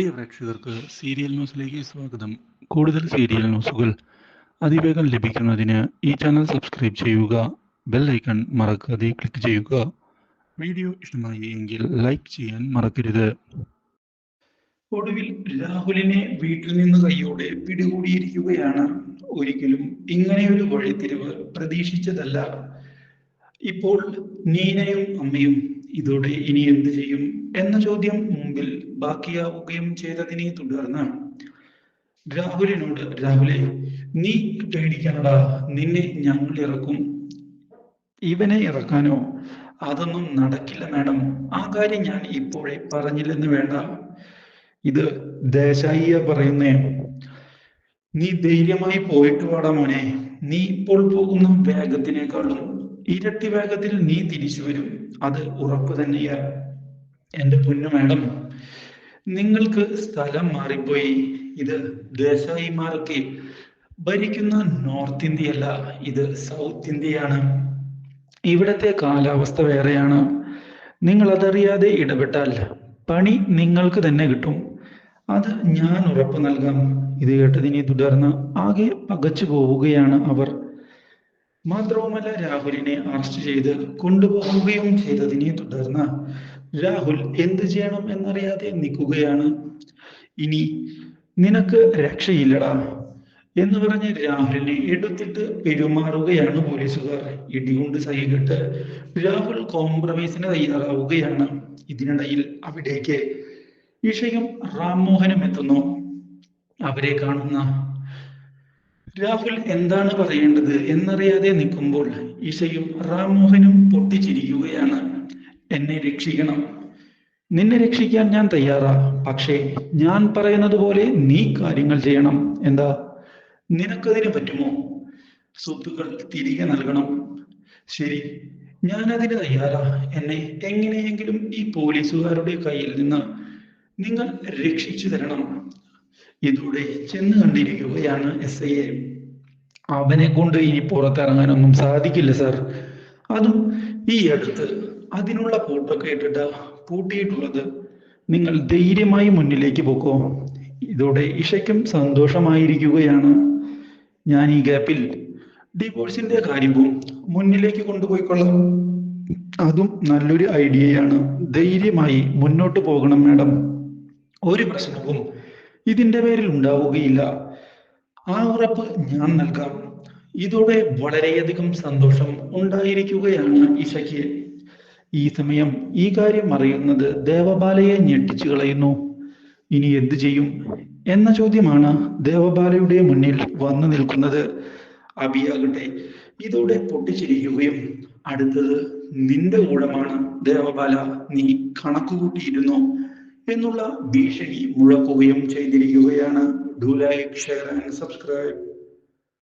പ്രിയ പ്രേക്ഷകർക്ക് സീരിയൽ ന്യൂസിലേക്ക് സ്വാഗതം. കൂടുതൽ സീരിയൽ ന്യൂസുകൾ അതിവേഗം ലഭിക്കുന്നതിന് ഈ ചാനൽ സബ്സ്ക്രൈബ് ചെയ്യുക ബെൽ ഐക്കൺ മറക്കാതെ ക്ലിക്ക് ചെയ്യുക. വീഡിയോ ഇഷ്ടമായി എങ്കിൽ ലൈക്ക് ചെയ്യാൻ മറക്കരുത്. ഒടുവിൽ രാഹുലിനെ വീട്ടിൽ നിന്ന് കൈയോടെ പിടികൂടിയിരിക്കുകയാണ്. ഒരിക്കലും ഇങ്ങനെയൊരു വഴിത്തിരിവ് പ്രതീക്ഷിച്ചതല്ല. ഇപ്പോൾ നീനയും അമ്മയും ഇതോടെ ഇനി എന്ത് ചെയ്യും എന്ന ചോദ്യം മുമ്പിൽ ബാക്കിയാവുകയും ചെയ്തതിനെ തുടർന്ന് രാഹുലിനോട് രാഹുലെ നീ പേടിക്കണടാ. നിന്നെ ഞങ്ങൾ ഇറക്കും. ഇവനെ ഇറക്കാനോ? അതൊന്നും നടക്കില്ല മാഡം. ആ കാര്യം ഞാൻ ഇപ്പോഴേ പറഞ്ഞില്ലെന്ന് വേണ്ട. ഇത് ദേശായിയ പറയുന്നേ. നീ ധൈര്യമായി പോയിട്ട് വാടാ മോനെ. നീ ഇപ്പോൾ പോകുന്ന വേഗത്തിനേക്കാളും ഇരട്ടി വേഗത്തിൽ നീ തിരിച്ചു വരും. അത് ഉറപ്പ് തന്നെയാ എന്റെ പൊന്നു മാഡം നിങ്ങൾക്ക് സ്ഥലം മാറിപ്പോയി. ഇത് ദേശായിമാർക്ക് ഭരിക്കുന്ന നോർത്ത് ഇന്ത്യയല്ല ഇത് സൗത്ത് ഇന്ത്യയാണ്. ഇവിടത്തെ കാലാവസ്ഥ വേറെയാണ്. നിങ്ങൾ അതറിയാതെ ഇടപെട്ടാൽ പണി നിങ്ങൾക്ക് തന്നെ കിട്ടും. അത് ഞാൻ ഉറപ്പ് നൽകാം. ഇത് കേട്ടതിനെ തുടർന്ന് ആകെ പകച്ചു പോവുകയാണ് അവർ. മാത്രവുമല്ല രാഹുലിനെ അറസ്റ്റ് ചെയ്ത് കൊണ്ടുപോകുകയും ചെയ്തതിനെ തുടർന്ന് രാഹുൽ എന്ത് ചെയ്യണം എന്നറിയാതെ നിൽക്കുകയാണ്. ഇനി നിനക്ക് രക്ഷയില്ലടാ എന്ന് പറഞ്ഞ് രാഹുലിനെ എടുത്തിട്ട് പെരുമാറുകയാണ് പോലീസുകാർ. ഇടികൊണ്ട് സഹികെട്ട് രാഹുൽ കോംപ്രമൈസിന് തയ്യാറാവുകയാണ്. ഇതിനിടയിൽ അവിടേക്ക് വിഷയം റാം മോഹനം എത്തുന്നു. അവരെ കാണുന്ന രാഹുൽ എന്താണ് പറയേണ്ടത് എന്നറിയാതെ നിൽക്കുമ്പോൾ ഈശയും റാംമോഹനും പൊട്ടിച്ചിരിക്കുകയാണ്. എന്നെ രക്ഷിക്കണം. നിന്നെ രക്ഷിക്കാൻ ഞാൻ തയ്യാറാ. പക്ഷേ ഞാൻ പറയുന്നത് പോലെ നീ കാര്യങ്ങൾ ചെയ്യണം. എന്താ? നിനക്കതിന് പറ്റുമോ? സ്വത്തുക്കൾ തിരികെ നൽകണം. ശരി. ഞാനതിന് തയ്യാറാ. എന്നെ എങ്ങനെയെങ്കിലും ഈ പോലീസുകാരുടെ കയ്യിൽ നിന്ന് നിങ്ങൾ രക്ഷിച്ചു തരണം. ഇതോടെ ചെന്ന് കണ്ടിരിക്കുകയാണ് എസ് ഐ എ അവനെ കൊണ്ട് ഇനി പുറത്തിറങ്ങാനൊന്നും സാധിക്കില്ല സാർ അതും ഈ അടുത്ത് അതിനുള്ള പൂട്ടൊക്കെ ഇട്ടിട്ട് പൂട്ടിയിട്ടുള്ളത്. നിങ്ങൾ ധൈര്യമായി മുന്നിലേക്ക് പോക്കോ. ഇതോടെ ഇഷയ്ക്കും സന്തോഷമായിരിക്കുകയാണ്. ഞാൻ ഈ ഗ്യാപ്പിൽ ഡിവോഴ്സിന്റെ കാര്യവും മുന്നിലേക്ക് കൊണ്ടുപോയിക്കൊള്ളാം. അതും നല്ലൊരു ഐഡിയയാണ് ധൈര്യമായി മുന്നോട്ട് പോകണം മാഡം ഒരു പ്രശ്നവും ഇതിന്റെ പേരിൽ ഉണ്ടാവുകയില്ല. ആ ഉറപ്പ് ഞാൻ നൽകാം. ഇതോടെ വളരെയധികം സന്തോഷം ഉണ്ടായിരിക്കുകയാണ് ഇഷയ്ക്ക് ഈ സമയം ഈ കാര്യം അറിയുന്നത് ദേവബാലയെ ഞെട്ടിച്ചു കളയുന്നു. ഇനി എന്തു ചെയ്യും? എന്ന ചോദ്യമാണ് ദേവബാലയുടെ മുന്നിൽ വന്നു നിൽക്കുന്നത്. അബിയാകട്ടെ ഇതോടെ പൊട്ടിച്ചിരിക്കുകയും അടുത്തത് നിന്റെ കൂടമാണ്. ദേവബാല നീ കണക്കുകൂട്ടിയിരുന്നു. എന്നുള്ള ഭീഷണി മുഴക്കുകയും ചെയ്തിരിക്കുകയാണ്. Do like share and subscribe